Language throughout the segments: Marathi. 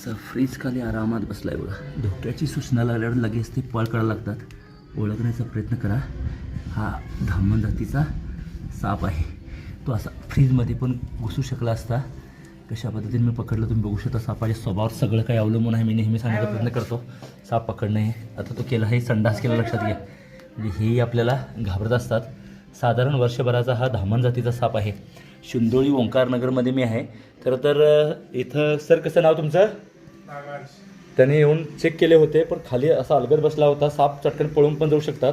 असा फ्रीज खाली आरामात बसलाय बघा. धोक्याची सूचना लागल्यावर लगेच ते पळ करायला लागतात. ओळखण्याचा प्रयत्न करा. हा धामण जातीचा साप आहे. तो असा फ्रीजमध्ये पण घुसू शकला असता. कशा पद्धतीने मी पकडलं तुम्ही बघू शकता. सापाच्या स्वभावावर सगळं काही अवलंबून आहे. मी नेहमी सांगण्याचा प्रयत्न करतो. साप पकडणे आता तो केला हे संडास केला लक्षात घ्या. म्हणजे हेही आपल्याला घाबरत असतात. साधारण वर्षभराचा हा धामण जातीचा साप आहे. शिंदोळी ओंकारनगरमध्ये मी आहे. खरं तर इथं सर कसं नाव तुमचं? त्याने येऊन चेक केले होते पण खाली असा अलगद बसला होता साप चटकन पळून पण जाऊ शकतात.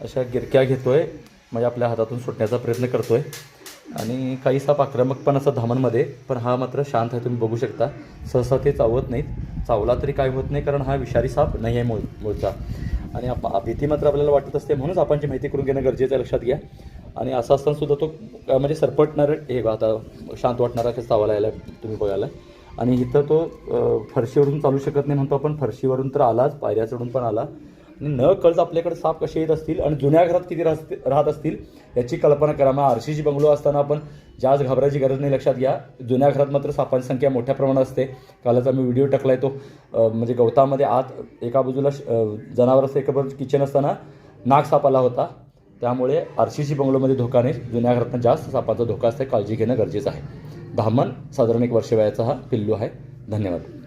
अशा गिरक्या घेतोय म्हणजे आपल्या हातातून सुटण्याचा प्रयत्न करतोय. आणि काही साप आक्रमक पण असा धामांमध्ये पण हा मात्र शांत आहे तुम्ही बघू शकता. सहसा ते चावत नाहीत. चावला तरी काय होत नाही कारण हा विषारी साप नाही आहे मूळ मूळचा. आणि आप भीती मात्र आपल्याला वाटत असते म्हणूनच आपण माहिती करून घेणं गरजेचं आहे लक्षात घ्या. आणि असं असताना सुद्धा तो म्हणजे सरपटणार हे आता शांत वाटणारा कसं चावायला यायला तुम्ही बघायला. आणि इथं तो फरशीवरून चालू शकत नाही म्हणतो आपण. फरशीवरून तर आलाच पायऱ्या चढून पण आला. आणि न कळत आपल्याकडे साप कसे येत असतील आणि जुन्या घरात किती राहत राहत असतील याची कल्पना करा. मग आरशीची बंगलो असताना आपण जास्त घाबरायची गरज नाही लक्षात घ्या. जुन्या घरात मात्र सापांची संख्या मोठ्या प्रमाणात असते. कालच आम्ही व्हिडिओ टाकलाय तो म्हणजे गवतामध्ये आत एका बाजूला श- जनावर असतं एका बाजूला किचन असताना नाग साप आला होता. त्यामुळे आरशीची बंगलोमध्ये धोका नाही. जुन्या घरातनं जास्त सापाचा धोका असते. काळजी घेणं गरजेचं आहे. धामण साधारण एक वर्ष वयाचा हा पिल्लू आहे. धन्यवाद.